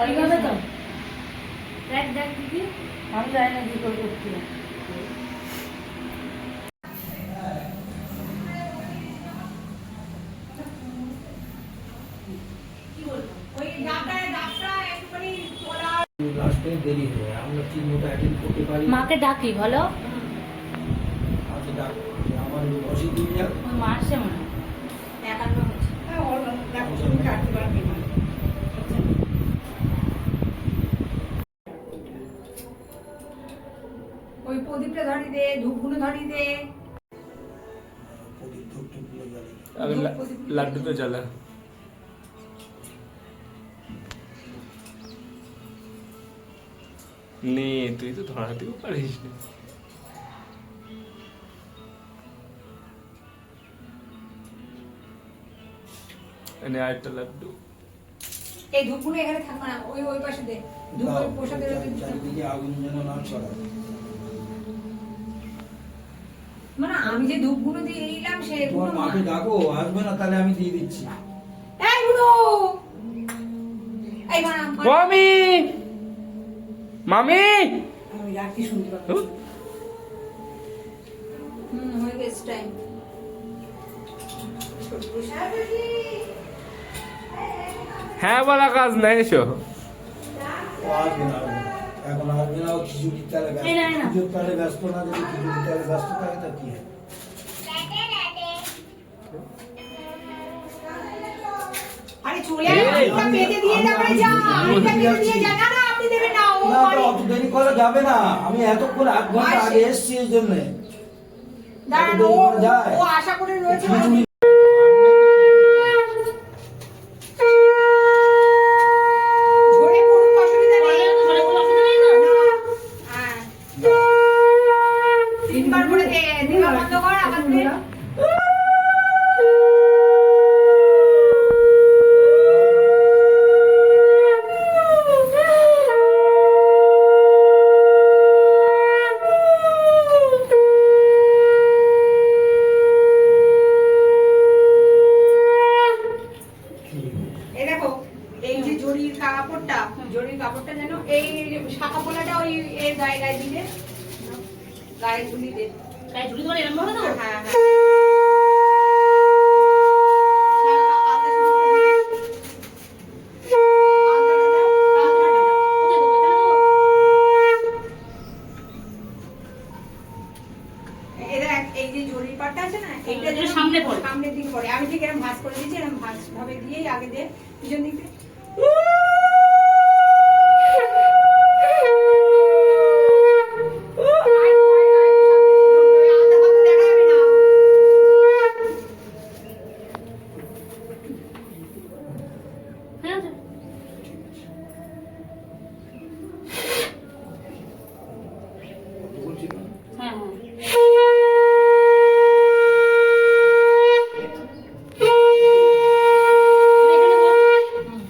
ঠিক হবে তো? দেখ দেখ দিদি। আমি জানি না কি করে করছি লাস্টে দেরি হয় আমরা ঠিক ধূপগুলো লাড্ডু তো জ্বালা। তুই তো ধরাতেও পারিস না। আরেকটা লাড্ডু। এই ধূপগুলো এখানে থাকবে না ওই ওই পাশে দে। ধূপ প্রসাদের আগুন যেন না ছড়ায়। আমি যে ধূপগুলো দিয়ে এলাম সে তোমার মাকে ডাকো আসবে না তাহলে আমি দিয়ে দিচ্ছি। এই বুড়ো এই মামি! মামি! আমি রাখি শুনতে পাবো হুম? হুম হয়ে গেছে টাইম হ্যাঁ বলা কাজ নাই এসো। এখন আসবে না ও খিচুড়ির ব্যস্ত। না, এই না। খিচুড়ির তালে ব্যস্ত না যদি খিচুড়ির তালে ব্যস্ত থাকে তা কি হয়? চলে আয় পেটে দিয়ে যা যা আরেকটা পেটে দিয়ে যা না না আপনি দেবেন না ও না তো অত দেরি করা যাবে না আমি এতক্ষণ আধ ঘণ্টা। আগে এসছি এই জন্য দাঁড়ান? ও আশা করে রয়েছে খিচুড়ি ঝরে পড়ুক অসুবিধা নেই ঝরে পড়লে অসুবিধা নেই তো? হ্যাঁ তিনবার করে দে দিবা বন্ধ কর আবার দে এই দেখো এই যে জরির কাপড়টা জরির কাপড়টা যেন এই শাখা পোলাটা ওই এর গায়ে গায়ে দিলে গায়ে ঝুলি দে। গায়ে ঝুলি ধরে এরকম হবে তো? হ্যাঁ হ্যাঁ আলতা শুধু আলতাটা দাও, আলতাটা দাও। কোথায় দেবো? এখানে দেবো? এই দেখ, এই যে জরির পাটটা আছে না এইটা যেন এটা সামনে পড়ে। সামনের দিকে পড়ে আমি ঠিক এরকম ভাঁজ করে দিয়েছি এরকম ভাঁজ ভাবে দিয়েই আগে দে পিছন দিক দিয়ে আয়, আয়, আয়, সামনে দিয়ে ঢুকবে, আলতা ফালতা দেখা যাবে না। হ্যাঁ আছে। বলছি না? হ্যাঁ হ্যাঁ তুমি এখানে বসো। হুম।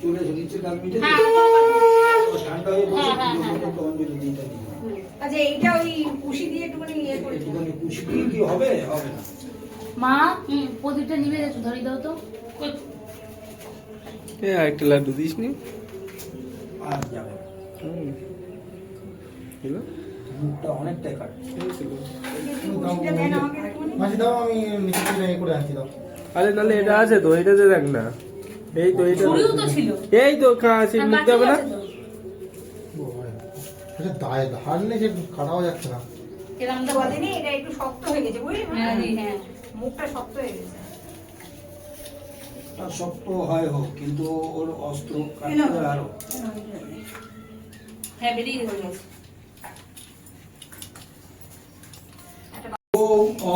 চলে এসো, নিচে কাল মিটে হ্যাঁ, দিও। হ্যাঁ, ও ঠান্ডা হয়ে বসে হ্যাঁ, হ্যাঁ, পুজো করতে অঞ্জলি দিতে দিও। আচ্ছা এইটা ওই কুশি দিয়ে একটুখানি ইয়ে করে দিও। একটুখানি খুশি দিয়ে কি হবে হবে না মা হুম, প্রদীপটা নিবে একটু ধরিয়ে দাও তো কই? এ আরেকটা লাড্ডু দিস নি আর যাবে না। হলো মুখটা অনেকটাই কাটছে একটু কুশিটা দেন আমাকে একটুখানি। মাসি দাও আমি নিচে থেকে ইয়ে করে আনছি দাও। আরে নাহলে এটা আছে তো এটাতে দেখ না। এই তো এইটা ঝুড়িও তো ছিল। এই তো কাছে আর মুখ বাকি দেবে না? এটা দায় ধার নেই সে কাটাও যাচ্ছে না। এটা একটু শক্ত হয়ে গেছে বুঝলি? হ্যাঁ হ্যাঁ মুখটা শক্ত হয়ে গেছে। তার শক্ত হয় হোক কিন্তু ওর অস্ত্র। কাটতে আরও।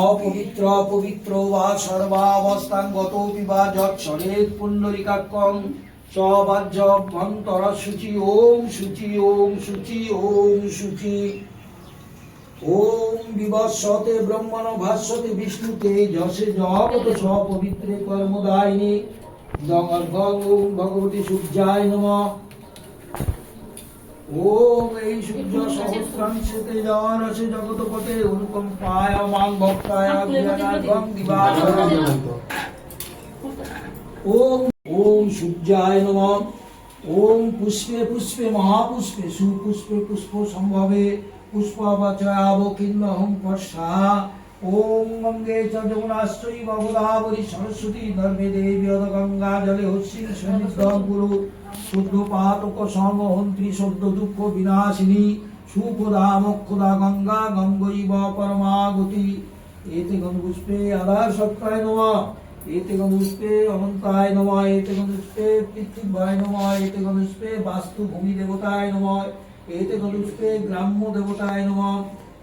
অপবিত্র পবিত্র বা সর্বাবস্থাঙ্গত বিবা যৎসরেত পুণ্ডরিকাক্ষং সবাজ্য অন্তর শুচি ওম শুচি ওম শুচি ওম শুচি ওম বিবস্বতে ব্রহ্মণ বিষ্ণুতে যশে জগত ভগবতী সূর্যায় নমঃ। ওম এই সূর্য জগতপতে অনুকম্পায় মাং ভক্তায় ওম ওম সূর্যায় নমঃ। ওম পুষ্পে পুষ্পে মহাপুষ্পে সুপুষ্পে পুষ্প সম্ভবে। বিনাশিনী সুখদা মোক্ষদা গঙ্গা গঙ্গৈব পরমাগতি। এতে গন্ধপুষ্পে আধার সত্তায় নমঃ। এতে গন্ধপুষ্পে অনন্তায় নমঃ। এতে গন্ধপুষ্পে পৃথিবায় এতে গন্ধপুষ্পে বাস্তু ভূমি দেবতায় নমঃ। এতে গন্ধপুষ্পে গ্রাম্য দেবতায় নমঃ।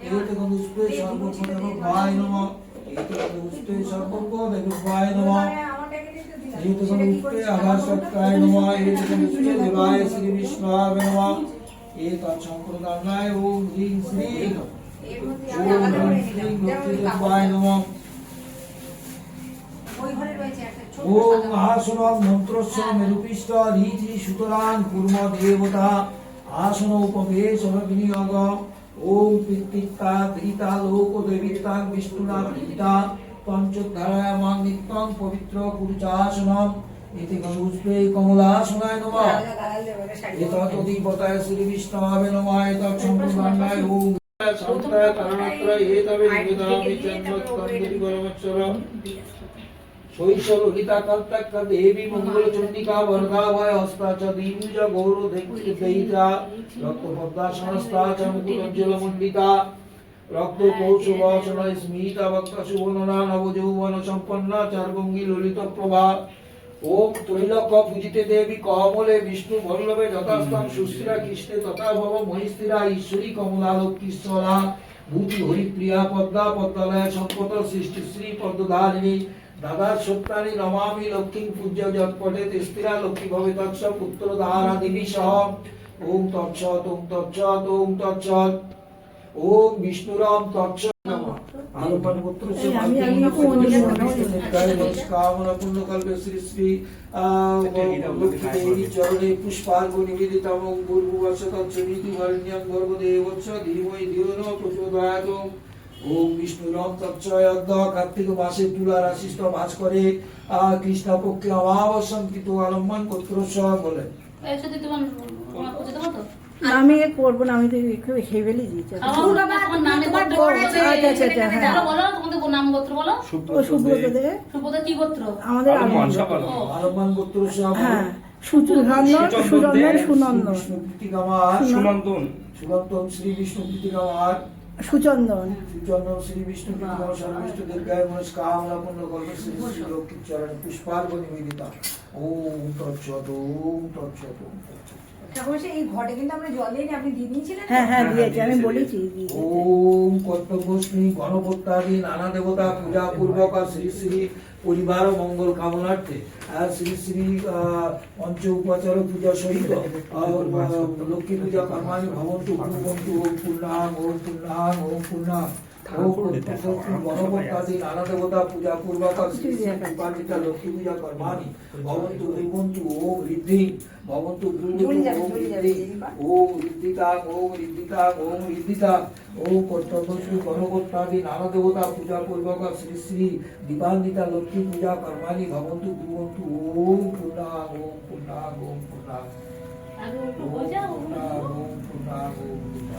এতে গন্ধপুষ্পে সর্বজ্ঞ দেবতায় নমঃ। এতে গন্ধপুষ্পে সর্বজ্ঞ দেবতায় নমঃ। এতে গন্ধপুষ্পে আধার সত্তায় নমঃ। এতে গন্ধপুষ্পে দেবায় শ্রী বিষ্ণায় নমঃ। এতৎ সম্প্রদানায় ওম হ্রিং শ্রী। ওম হ্রিং শ্রী নিলাম। লক্ষ্মী যেমন ওই দেবায় নমঃ। ওম সাদা মন্ত্রস্য মেরুপিষ্ট রীতি সুতরাং কুর্ম দেবতা। আসন উপবেশ বিনিয়োগ ওম পিতৃতা ধৃতা লোক দেবিতাং বিষ্ণুনা পিতা পঞ্চধারায়ামাং নিত্যং পবিত্র কুরুচাসনম এতে গঙ্গুষ্পে কমলাসনায় নমঃ আলাদা গালাল দেবে ওটা শাড়ি এতৎ শ্রী বিষ্ণবে নমঃ এতৎ সম্প্রদানায় ওম কারণত্রয় এতবে শৈশব ললিতা কল্পক দেবী মঙ্গল চন্ডিকা গৌর রক্ত পদ্মা সংস্থা চ মণ্ডিতা রক্ত কৌশবাসন স্মিতা বক্ত সুবর্ণনা নব যৌবন সম্পন্না ললিত প্রভা পূজিতে দেবী কমলে বিষ্ণু বল্লভে যথাস্থান সুস্থিরা কৃষ্ণে তথা ভব মহিস্থিরা ঈশ্বরী কমলা লক্ষ্মীশ্বরা ভূতি হরিপ্রিয়া পদ্মা পদ্মালয় সম্পদ সৃষ্টি শ্রী পদ্মধারিণী দাদা সত্যানি নমামি লক্ষ্মী পূজ্য যৎপটে তিস্তিরা লক্ষ্মী ভবে তৎস পুত্র দারা দেবী সহ। ওম তৎসৎ ওম তৎসৎ ওম তৎসৎ। ওম বিষ্ণুরাম তৎসৎ আলোপন পুত্র এই আমি আগে কোন কামনা পূর্ণ কল্পে শ্রী শ্রী লক্ষ্মী চরণে পুষ্পার্ঘ নিবেদিতম ওম বিষ্ণুরম তৎসয়দ্দ কার্তিক মাসে তুলা রাশিষ্ট মাস করে অমাবস্যাম কৃত আলম্বন বলে। আমি এ করব না আমি তো একটু খেয়ে ফেলেছি আমার বাবা তোমার নামে তোমার গোত্র বোন বলো। আছে, আচ্ছা, আচ্ছা, আচ্ছা, হ্যাঁ। বলো বলো তোমাদের নাম গোত্র বলো। ও সুব্রত দে। সুপদ কি গোত্র? আমাদের আলম্বন হ্যাঁ সুনন্দন শ্রী বিষ্ণু কৃতিকামার। সুচন্দন। সুচন্দন শ্রী বিষ্ণু সর্বিষ্ণু দীর্ঘায় মনস কামনা পূর্ণ কল্প শ্রী শ্রী লক্ষ্মী চরণ পুষ্পার্ঘ নিবেদিতা। ওম তৎসত ওম তৎসত ওম কর্তব্য শ্রী এই ঘটে কিন্তু আমরা জল আপনি দিয়ে হ্যাঁ হ্যাঁ আমি বলেছি দিয়েছি। ওম কর্তব্যশ্রী গণপত্যাদি নানা দেবতা পূজা পূর্বক আর শ্রী শ্রী পরিবার ও মঙ্গল কামনার্থে। শ্রী শ্রী পঞ্চ উপাচার পূজা সহিত লক্ষ্মী পূজা কর্মাণি ভবন্তু পূর্ণাং ওম পূর্ণাং ওম পূর্ণাং পূজা পূর্বক আর শ্রী শ্রী লক্ষ্মী পূজা কর্মাণি ভবন্তু ভবন্তু ওম ঋদ্ধি ভবন্তু যাবে, ওম ঋদ্ধি ওম ঋদ্ধিতা ওম ঋদ্ধিতা ওম ঋদ্ধিতা ওম কর্তব্য শ্রী গণকর্তাদি নানা দেবতা পূজা পূর্বক শ্রী শ্রী দীপান্বিতা লক্ষ্মী পূজা কর্মাণি ভবন্তু কুবন্তু ওম পূর্ণা ওম পূর্ণা ওম পূর্ণা ওম পূর্ণা ওম পূর্ণা ওম পূর্ণা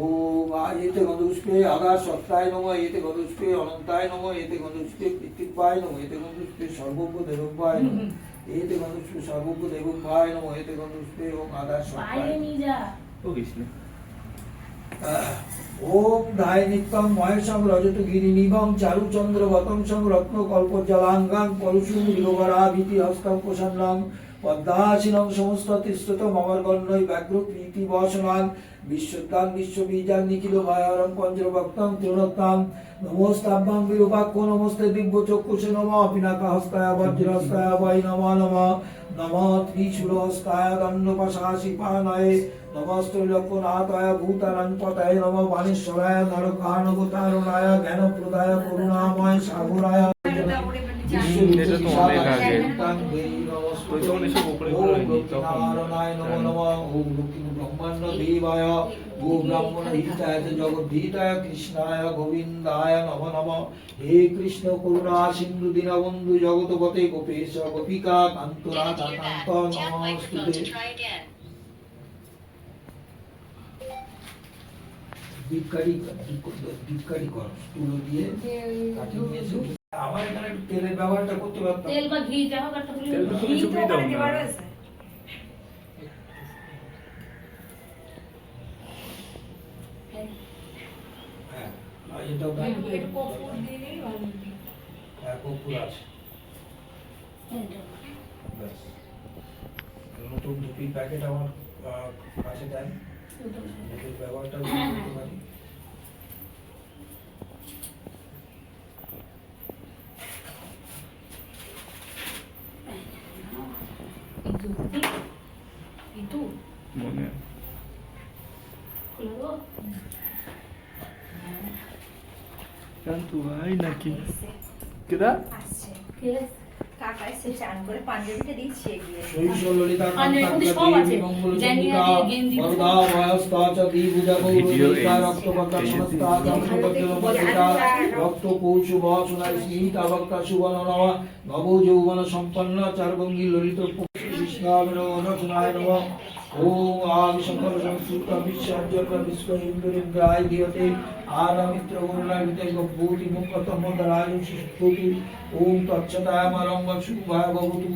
ওম এতে গন্ধুষ্পে আগার সত্তায় নম এতে গন্ধুষ্পে অনন্তায় নম এতে গন্ধুষ্পে কৃত্তিবায় নম এতে গন্ধুষ্পে সর্বজ্ঞ দেবজ্ঞায় নম এতে গন্ধুষ্পে সর্বজ্ঞ দেবজ্ঞায় নম এতে গন্ধুষ্পে ওম আগার বাইরে সত্তায় নিয়ে যা। ও কৃষ্ণ ওম ধায় নিত্যং মহেশং রজত গিরি নিভং চারুচন্দ্র বতংসং রত্ন কল্প জলাঙ্গাং পরশুম যোগরাভিতি হস্তং প্রসন্নং পদ্মাসীনং সমস্ত তিষ্ঠত মমর গণ্যই ব্যাঘ্র প্রীতি বসনাং বিশ্বদাং বিশ্ববীজাং নিখিল ভয়ারং পঞ্চভক্তং তৃণত্তাং নমস্তাভ্যাং বিরূপাক্ষ নমস্তে দিব্য চক্ষুষে নম পিনাকা হস্তায় বজ্রহস্তায় বৈ নম নম নম ত্রিশূলহস্তায় দণ্ডপাশাশি পানয়ে নমস্ত্রলক্ষণাতায় ভূতানাং পতায় নম বাণেশ্বরায় নরকানবতারণায় জ্ঞানপ্রদায় করুণাময় সাগরায় এটা তো অনেক আগে। ওই তখন এসব উপরে হয়নি, তখন। ওম লক্ষ্মী ব্রহ্মাণ্ড দেবায় গো ব্রাহ্মণ হিতায় চ জগদ্ধিতায় কৃষ্ণায় গোবিন্দায় নমঃ নমঃ হে কৃষ্ণ করুণা সিন্ধু দীনবন্ধু জগৎপতে গোপেশ গোপিকা কান্তরা কান্ত নমস্তুতে ভিক্ষারি ভিক্ষারি কর তুলো দিয়ে কাঠি নিয়ে আমার এখানে তেলের ব্যবহারটা করতে পারতাম। তেল বা ঘি যা হোক একটা তেল তো তুমি দাও না। হ্যাঁ হ্যাঁ ব্যাস। নতুন ধুপির প্যাকেট আমার কাছে দেন ব্যবহারটা করতে পারি ইটু মনে খুলে দেবো ভাই নাকি? কেদা কে কাকা এসে চান করে পাঞ্জাবিটা দিচ্ছে এগিয়ে শৈশ ললিতা মধ্যে ললিত কৃষ্ণায় নম ওম আদি শঙ্কর সংস্কৃত বিশ্বার্যক বিশ্ব ইন্দ্রিন্দ্রায় দিয়তে আরামিত্র গুণাবিতে গভূতি মুখতম দরায়ু সুস্তুতি ওম তচ্ছতায়ামরঙ্গ শুভায় ভবতু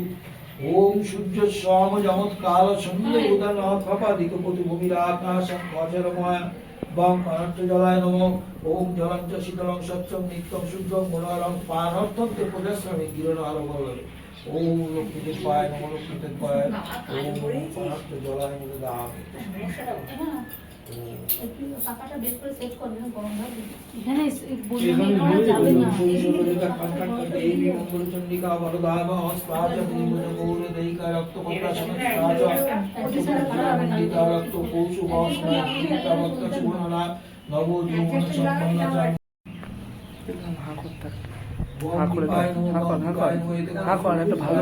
ওম সূর্য সম যমৎ কাল সন্ধে উদন অভাপাদিক পতি ভূমির আকাশম অজরময় বং অনন্ত জলায় নম। ওম জলং শীতলং স্বচ্ছং নিত্যং শুদ্ধং মনোরং পানর্থং তে প্রজাশ্রমী গিরণ আলোবলে ওম লক্ষ্মীতে পায় নম লক্ষ্মীতে পায় ওম অনন্ত জলায় মুদে দাম একটু পাকাটা বের করে সেট করবে না গরম হবে এখানে বললে করা যাবে না শৈশবলিকা কণ্ঠক দেবী মঙ্গলচণ্ডিকা বরদাভ হস্তাচ ত্রিভুজ গৌর দৈকা রক্তপত্রা সমস্তাচ মন্ডিতা রক্ত কৌশু বসনা গীতা ভক্ত সুবর্ণনা নব যৌবন সম্পন্ন হা করে হা কর হা কর হা কর একটা ভালো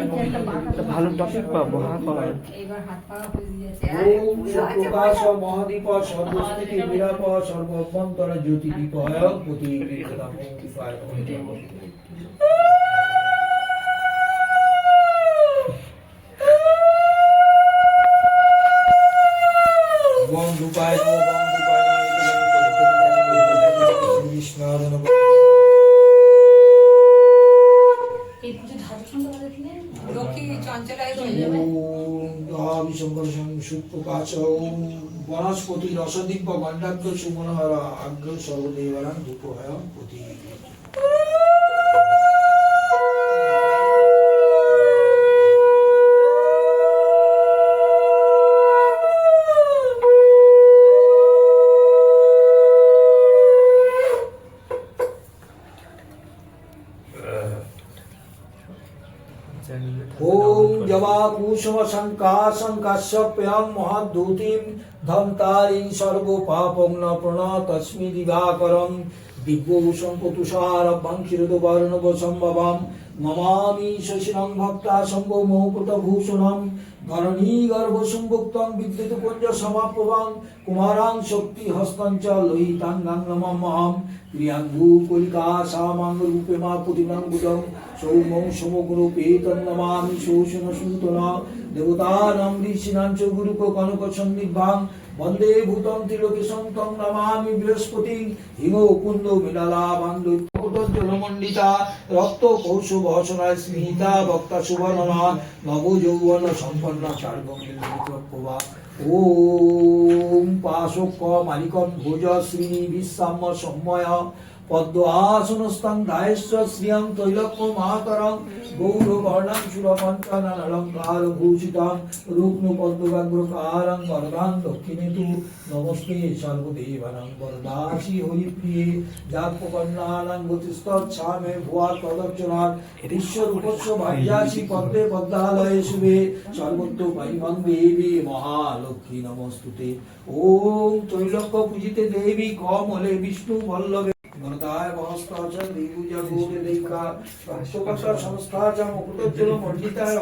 একটা ভালো টপিক পাবো হা কর। প্রকাশ মহাদীপ সর্বস্থিতি বিরাপ সর্বভ্যন্তর জ্যোতি দীপয় প্রতি বনস্পতি রসদীপ গণ্ডাগ্র সুমনোহর আগ্র সর্বদেবানাং ধূপহয় প্রতি ओम जवा कुसुम संकाशं काश्यप्यं महद्धूतिं धमतारिं सर्गो पापं न प्रणतस्मि दिवाकरं दिव्यभूषं कुतुषार वंशिरुदवर्णव सम्भवं नमामि शशिनं भक्ता शम्भो গণনী গর্ভসুম্ভুক্তং বিদ্যুৎ পুঞ্জ সমাপ্রবাং কুমারাং শক্তি হস্তঞ্চ লোহিতাঙ্গাং নমঃ প্রিয়াঙ্গু কলিকা সামাং রূপে মা পুতিনাং বুদং সৌমং সমগ্রূপে তন্নমামি শোষণ সুতনা দেবতানাম ঋষিনাঞ্চ গুরুক কনক সন্নিভাং বন্দে ভূতং ত্রিলোকেশং তং নমামি বৃহস্পতি হিম কুন্দ মিলালা বান্ধু রক্ত কৌশুভ হসনায় স্মিতা বক্তা সুবর্ণনা নব যৌবন সম্পন্ন চার্গমিল্বা ওম পাশক মালিকম ভোজ শ্রী বিশ্বাম্য সময় পদ্ম আসনস্থান দায়েশ্ব শ্রিয়ং তৈলক্য মাতরং গৌর বর্ণং শুভ পঞ্চানন অলঙ্কার ভূষিতং রুগ্ন পদ্মব্যাঘ্র কারং বরদান দক্ষিণে তু নমস্তে সর্বদেবানাং বরদাসী হরিপ্রিয়ে। জাতপকন্নানাং গতিস্তৎসামে ভুয়া তদর্চনার। ঈশ্বর উপস্য ভাগ্যাসী পদ্মে পদ্মালয়ে শুভে। সর্বত্র পাইমং দেবী মহালক্ষ্মী নমস্তুতে। ওম ত্রৈলোক্য পূজিতে দেবী কমলে বিষ্ণু বল্লভে। বরদায় বহস্তাচন দেবুজা গৌরে দেবিকা রক্তপত্র সংস্থাচা মুকুটোজ্জ্বল মণ্ডিতায়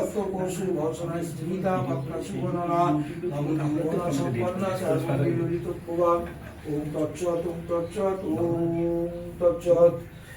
ওম তৎসৎ ওম তৎসৎ ওম তৎসৎ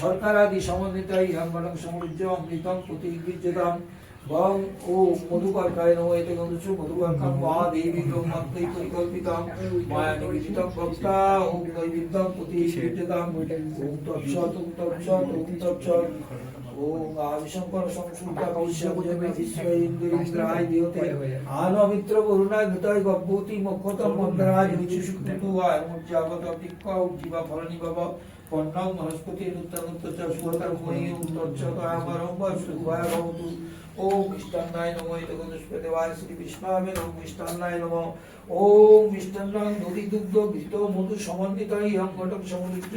শর্করা আদি সমন্বিতাই হাম্বরং সমৃদ্ধ অমৃতং প্রতিগৃহ্যতাম বং ও মধুকর্কায় নম এতে গন্ধসু মধুকর্কং মহাদেবী ব্রহ্মত্তৈ পরিকল্পিতং মায়া নিবেদিতং ভক্তা ওম নৈবিদ্যং প্রতিগৃহ্যতাম ওম তৎসৎ ওম তৎসৎ ওম তৎসৎ। ওম আদিশঙ্কর সংসুতা কৌশবজমে বিশ্ব ইন্দ্রিন্দ্রায় দেহতে। আনমিত্র বরুণায় ভূতায় গব্বতি মক্ষতম মন্দারায়। উজ্জীবা ফলনি বাবা আমারম্ভ সুখায় ভবতু ওম মিষ্টান্নায় নমো দুগ্ধ মধু সমন্বিত ইহং ঘটক সমন্বিত।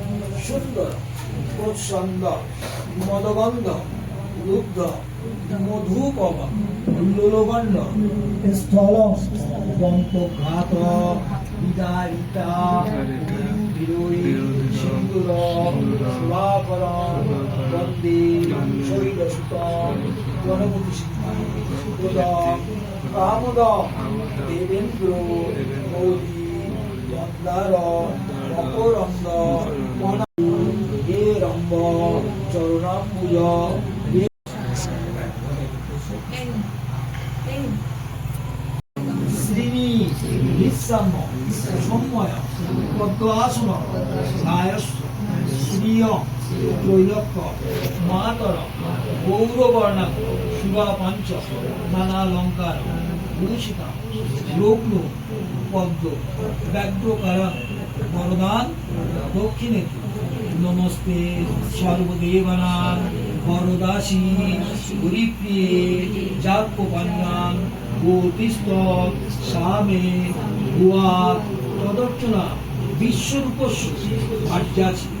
সুন্দর প্রসন্ন মদগন্ধ লুব্ধ মধুপব লুলগণ্ড স্থল দন্তঘাত বিদারিতা সিন্দুর সুলাকর বন্দে, শৈলসুত জনমতি সুপ্রদম কামদ, দেবেন্দ্র, মোদী, মন্দার মকরন্দ হে রম্ব চরণাম্বুজ হে শ্রীনি নিঃসাম্য সম্ময় পদ্ম আসন গায়স শ্রিয় ত্রৈলক্য মাতর গৌরবর্ণ শুভা পাঞ্চ নানালঙ্কার ভূষিতা লগ্ন পদ্ম ব্যগ্রকারণ বরদান দক্ষিণে নমস্তে সর্বদেবানাং বরদাসী হরিপ্রিয়ে জাতপন্যাং গোতিস্ত সামে ভুয়া তদর্চনা বিশ্বরূপস্য ভার্যাছি পদ্মে নমস্তুতে নমস্তুতে লক্ষ্মীস্ত লক্ষ্মীস্ত সর্বভূতা সর্বভূতা যথা দক্ষিণে নমস্তে স্বরূপী বরদাসী হুম। স্থিরাবব স্থিরতা সামে গুয়া তদর্চনা দেবী নম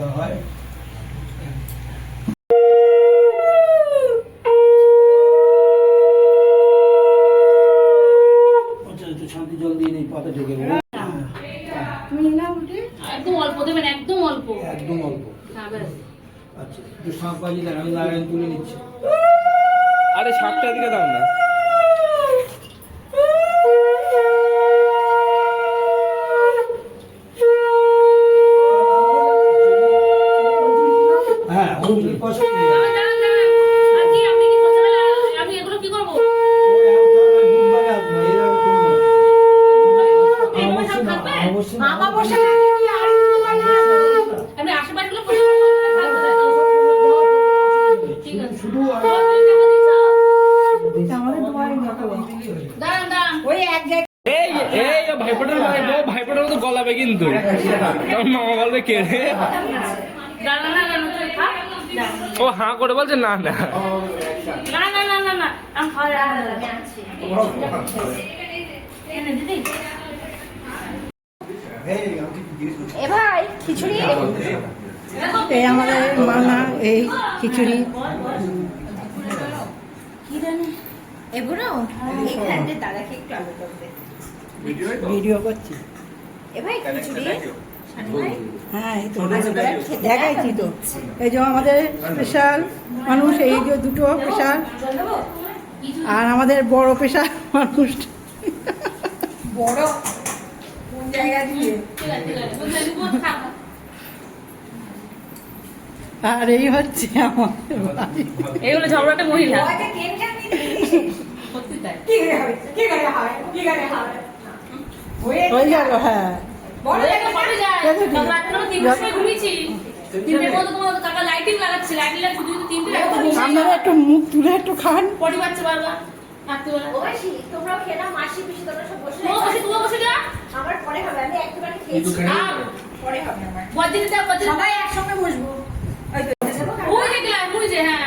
পূজা হয়। আচ্ছা একটু শান্তি জল দিয়ে নেই পাতা ঢেকে একদম অল্প দেবেন একদম অল্প। একদম অল্প। হ্যাঁ আচ্ছা একটু শাঁখ বাজিয়ে দেন আমি নারায়ণ তুলে নিচ্ছি। আরে শাকটার দিকে দাও না হ্যাঁ অঞ্জলি পাশে দাঁড়ান, দাঁড়ান, দাঁড়ান। আর কি, আপনি কি করতে পারলেন? আমি এগুলো কি করব? অবশ্যই না অবশ্যই না আমাবস্যা লাগে কি আর আপনি আশেপাশগুলো কে রে না না না না না তুই খা না ও হাঁ করে বলছে না না না না না না না এ ভাই খিচুড়ি এই আমাদের মানা এই খিচুড়ি কি জানি দাদাকে একটু আলু করবে ভিডিও করছি এ ভাই খিচুড়ি হ্যাঁ এই তো দেখাইছি তো এই যে আমাদের স্পেশাল মানুষ এই যে দুটো স্পেশাল। আর আমাদের বড় পেশাল মানুষ। বড়? আর এই হচ্ছে আমাদের এগুলো ঝগড়াটা মহিলা। ওইটা কেন কেন সত্যি তাই। কি করে হবে? কি করে হবে? কি করে হবে? হয়ে। হয়ে গেল হ্যাঁ। বড় ওই একটা যায়? দেখো কি? তখন রাত্রে আমরা তিনটের সময় ঘুমিয়েছি। তিনটের মধ্যে তোমার কাকা লাইটিং লাগাচ্ছে, লাইটিং লাগছে, দুই তিনটে আপনারা একটু মুখ তুলে একটু খান পটি পাচ্ছে বারবার, রাত্রিবেলা। ওবাসি তোমরাও খেয়ে নাও মাসি পিসি তোমরা সব বসে তুমিও বসে, যা। আমার পরে হবে আমি একটুখানি খেয়েছি পরে হবে আমার বজ্রিতে দাও, বজ্রিতে সবাই একসঙ্গে বসবো ওই যে, হ্যাঁ,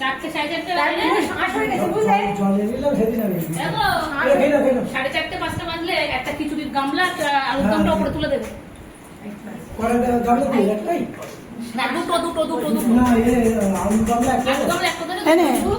চারটে, সাড়ে চারটে তার বাজলে, পুরো শ্বাস হয়ে গেছে বুঝলে দেখো, সাড়ে চারটে, পাঁচটা বাজলে একটা খিচুড়ির গামলা, একটা আলুর গামলা উপরে তুলে দেবে। না, দুটো, দুটো, দুটো, দুটো। আলুর গামলা একটা এনে। দুটো।